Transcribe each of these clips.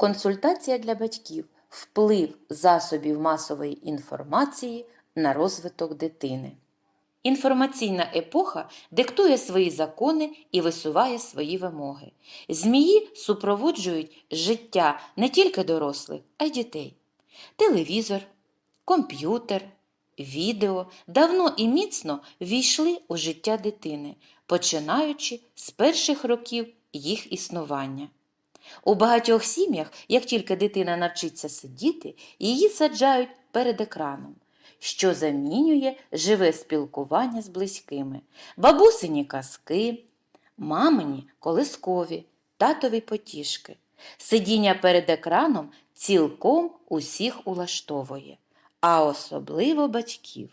Консультація для батьків. Вплив засобів масової інформації на розвиток дитини. Інформаційна епоха диктує свої закони і висуває свої вимоги. Змії супроводжують життя не тільки дорослих, а й дітей. Телевізор, комп'ютер, відео давно і міцно війшли у життя дитини, починаючи з перших років їх існування. У багатьох сім'ях, як тільки дитина навчиться сидіти, її саджають перед екраном, що замінює живе спілкування з близькими, бабусині казки, мамині колискові, татові потішки. Сидіння перед екраном цілком усіх улаштовує, а особливо батьків.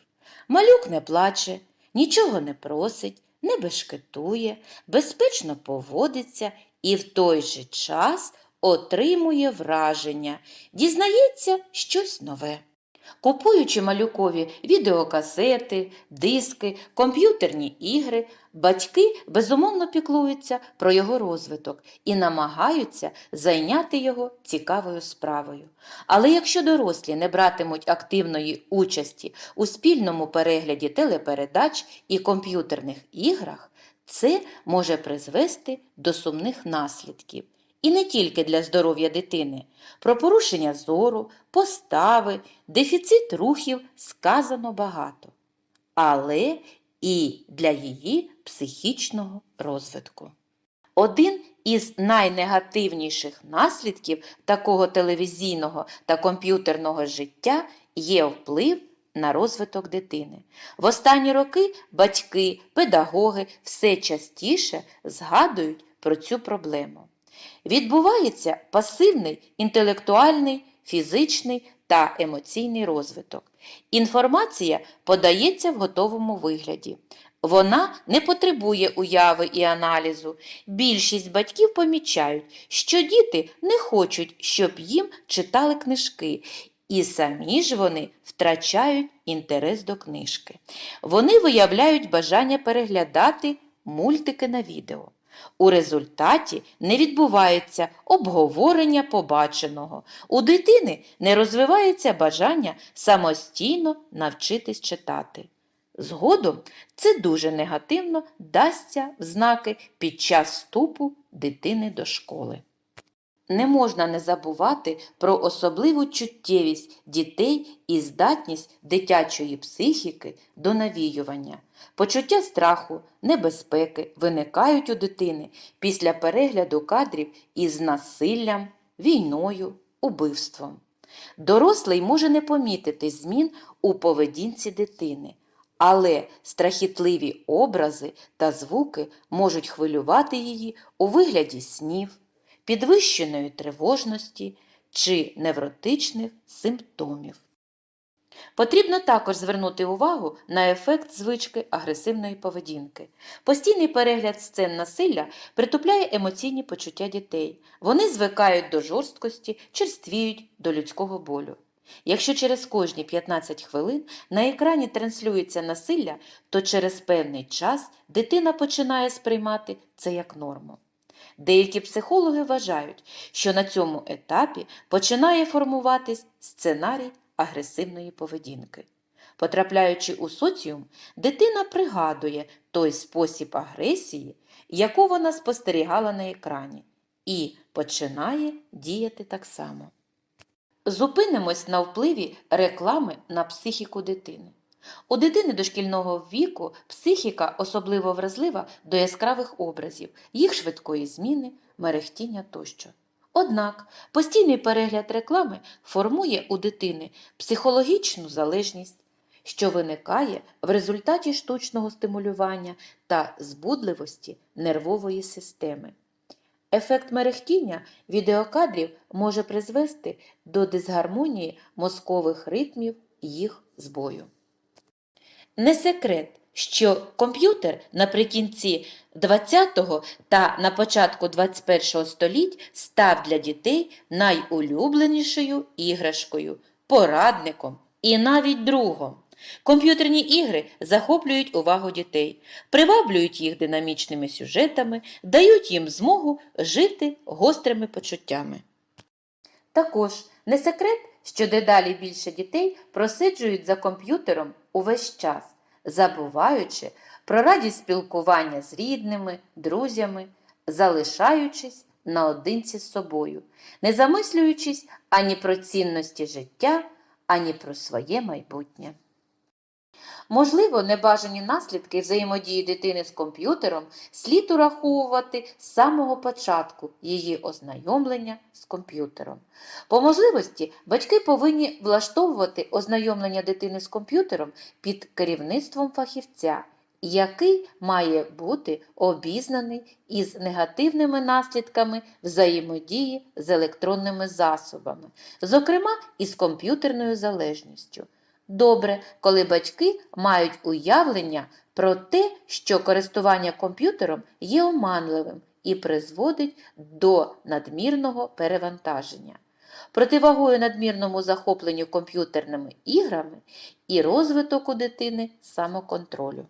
Малюк не плаче, нічого не просить, не бешкетує, безпечно поводиться і в той же час отримує враження, дізнається щось нове. Купуючи малюкові відеокасети, диски, комп'ютерні ігри, батьки безумовно піклуються про його розвиток і намагаються зайняти його цікавою справою. Але якщо дорослі не братимуть активної участі у спільному перегляді телепередач і комп'ютерних іграх, це може призвести до сумних наслідків. І не тільки для здоров'я дитини. Про порушення зору, постави, дефіцит рухів сказано багато, але і для її психічного розвитку. Один із найнегативніших наслідків такого телевізійного та комп'ютерного життя є вплив на розвиток дитини. В останні роки батьки, педагоги все частіше згадують про цю проблему. Відбувається пасивний інтелектуальний, фізичний та емоційний розвиток. Інформація подається в готовому вигляді. Вона не потребує уяви і аналізу. Більшість батьків помічають, що діти не хочуть, щоб їм читали книжки, і самі ж вони втрачають інтерес до книжки. Вони виявляють бажання переглядати мультики на відео. У результаті не відбувається обговорення побаченого. У дитини не розвивається бажання самостійно навчитись читати. Згодом це дуже негативно дасться в знаки під час вступу дитини до школи. Не можна не забувати про особливу чуттєвість дітей і здатність дитячої психіки до навіювання. Почуття страху, небезпеки виникають у дитини після перегляду кадрів із насиллям, війною, убивством. Дорослий може не помітити змін у поведінці дитини, але страхітливі образи та звуки можуть хвилювати її у вигляді снів підвищеної тривожності чи невротичних симптомів. Потрібно також звернути увагу на ефект звички агресивної поведінки. Постійний перегляд сцен насилля притупляє емоційні почуття дітей. Вони звикають до жорсткості, черствіють до людського болю. Якщо через кожні 15 хвилин на екрані транслюється насилля, то через певний час дитина починає сприймати це як норму. Деякі психологи вважають, що на цьому етапі починає формуватись сценарій агресивної поведінки. Потрапляючи у соціум, дитина пригадує той спосіб агресії, яку вона спостерігала на екрані, і починає діяти так само. Зупинимось на впливі реклами на психіку дитини. У дитини дошкільного віку психіка особливо вразлива до яскравих образів, їх швидкої зміни, мерехтіння тощо. Однак постійний перегляд реклами формує у дитини психологічну залежність, що виникає в результаті штучного стимулювання та збудливості нервової системи. Ефект мерехтіння відеокадрів може призвести до дисгармонії мозкових ритмів їх збою. Не секрет, що комп'ютер наприкінці 20-го та на початку 21-го століть став для дітей найулюбленішою іграшкою, порадником і навіть другом. Комп'ютерні ігри захоплюють увагу дітей, приваблюють їх динамічними сюжетами, дають їм змогу жити гострими почуттями. Також не секрет, що дедалі більше дітей просиджують за комп'ютером увесь час, забуваючи про радість спілкування з рідними, друзями, залишаючись наодинці з собою, не замислюючись ані про цінності життя, ані про своє майбутнє. Можливо, небажані наслідки взаємодії дитини з комп'ютером слід ураховувати з самого початку її ознайомлення з комп'ютером. По можливості, батьки повинні влаштовувати ознайомлення дитини з комп'ютером під керівництвом фахівця, який має бути обізнаний із негативними наслідками взаємодії з електронними засобами, зокрема із комп'ютерною залежністю. Добре, коли батьки мають уявлення про те, що користування комп'ютером є оманливим і призводить до надмірного перевантаження. Противагою надмірному захопленню комп'ютерними іграми і розвиток у дитини самоконтролю.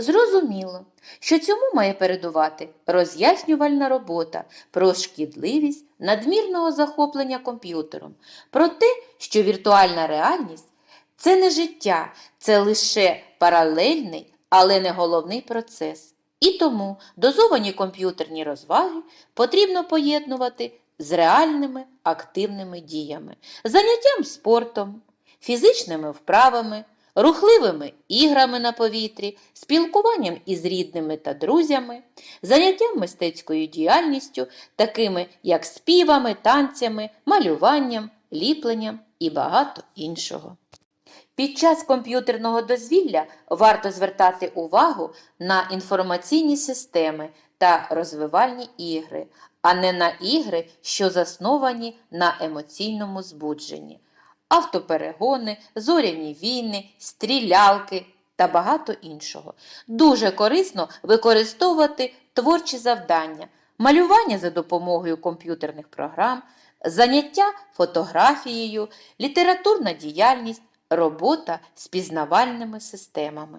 Зрозуміло, що цьому має передувати роз'яснювальна робота про шкідливість надмірного захоплення комп'ютером, про те, що віртуальна реальність це не життя, це лише паралельний, але не головний процес. І тому дозовані комп'ютерні розваги потрібно поєднувати з реальними активними діями, заняттям спортом, фізичними вправами, рухливими іграми на повітрі, спілкуванням із рідними та друзями, заняттям мистецькою діяльністю, такими як співами, танцями, малюванням, ліпленням і багато іншого. Під час комп'ютерного дозвілля варто звертати увагу на інформаційні системи та розвивальні ігри, а не на ігри, що засновані на емоційному збудженні автоперегони, зоряні війни, стрілялки та багато іншого. Дуже корисно використовувати творчі завдання, малювання за допомогою комп'ютерних програм, заняття фотографією, літературна діяльність, робота з пізнавальними системами.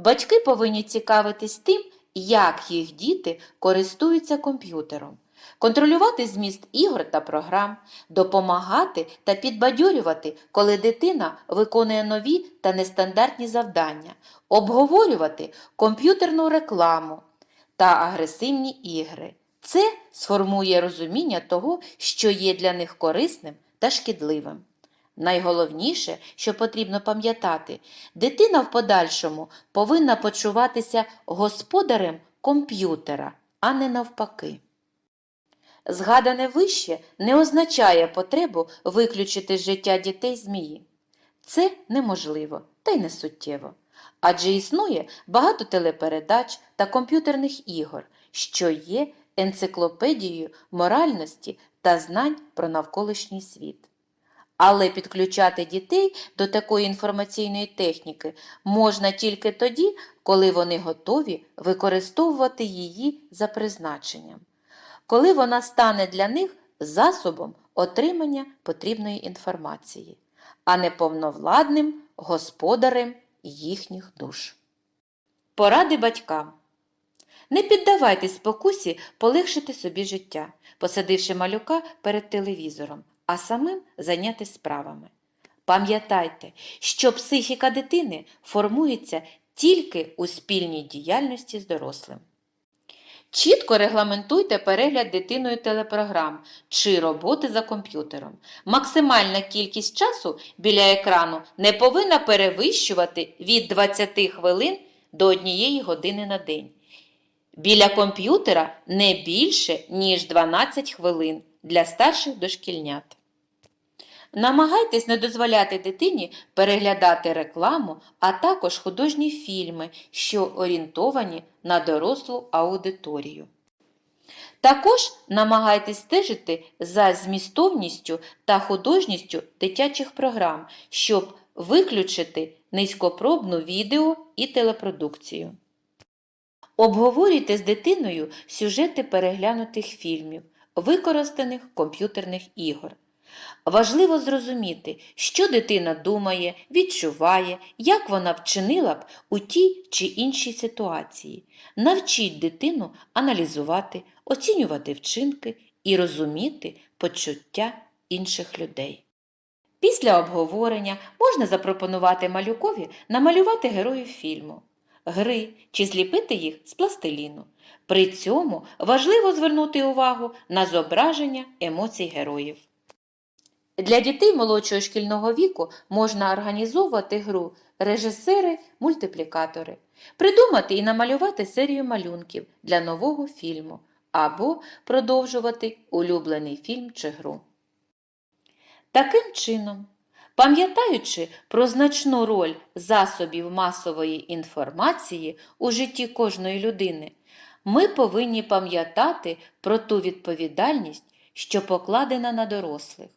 Батьки повинні цікавитись тим, як їх діти користуються комп'ютером контролювати зміст ігор та програм, допомагати та підбадьорювати, коли дитина виконує нові та нестандартні завдання, обговорювати комп'ютерну рекламу та агресивні ігри. Це сформує розуміння того, що є для них корисним та шкідливим. Найголовніше, що потрібно пам'ятати, дитина в подальшому повинна почуватися господарем комп'ютера, а не навпаки. Згадане вище не означає потребу виключити життя дітей змії. Це неможливо та й не суттєво. Адже існує багато телепередач та комп'ютерних ігор, що є енциклопедією моральності та знань про навколишній світ. Але підключати дітей до такої інформаційної техніки можна тільки тоді, коли вони готові використовувати її за призначенням коли вона стане для них засобом отримання потрібної інформації, а не повновладним господарем їхніх душ. Поради батькам. Не піддавайтесь спокусі полегшити собі життя, посадивши малюка перед телевізором, а самим зайнятися справами. Пам'ятайте, що психіка дитини формується тільки у спільній діяльності з дорослим. Чітко регламентуйте перегляд дитиною телепрограм чи роботи за комп'ютером. Максимальна кількість часу біля екрану не повинна перевищувати від 20 хвилин до 1 години на день. Біля комп'ютера не більше, ніж 12 хвилин для старших дошкільнят. Намагайтесь не дозволяти дитині переглядати рекламу, а також художні фільми, що орієнтовані на дорослу аудиторію. Також намагайтесь стежити за змістовністю та художністю дитячих програм, щоб виключити низькопробну відео і телепродукцію. Обговорюйте з дитиною сюжети переглянутих фільмів, використаних комп'ютерних ігор. Важливо зрозуміти, що дитина думає, відчуває, як вона вчинила б у тій чи іншій ситуації. Навчіть дитину аналізувати, оцінювати вчинки і розуміти почуття інших людей. Після обговорення можна запропонувати малюкові намалювати героїв фільму, гри чи зліпити їх з пластиліну. При цьому важливо звернути увагу на зображення емоцій героїв. Для дітей молодшого шкільного віку можна організовувати гру режисери-мультиплікатори, придумати і намалювати серію малюнків для нового фільму або продовжувати улюблений фільм чи гру. Таким чином, пам'ятаючи про значну роль засобів масової інформації у житті кожної людини, ми повинні пам'ятати про ту відповідальність, що покладена на дорослих,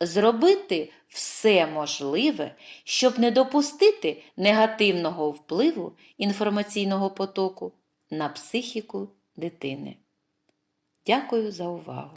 зробити все можливе, щоб не допустити негативного впливу інформаційного потоку на психіку дитини. Дякую за увагу!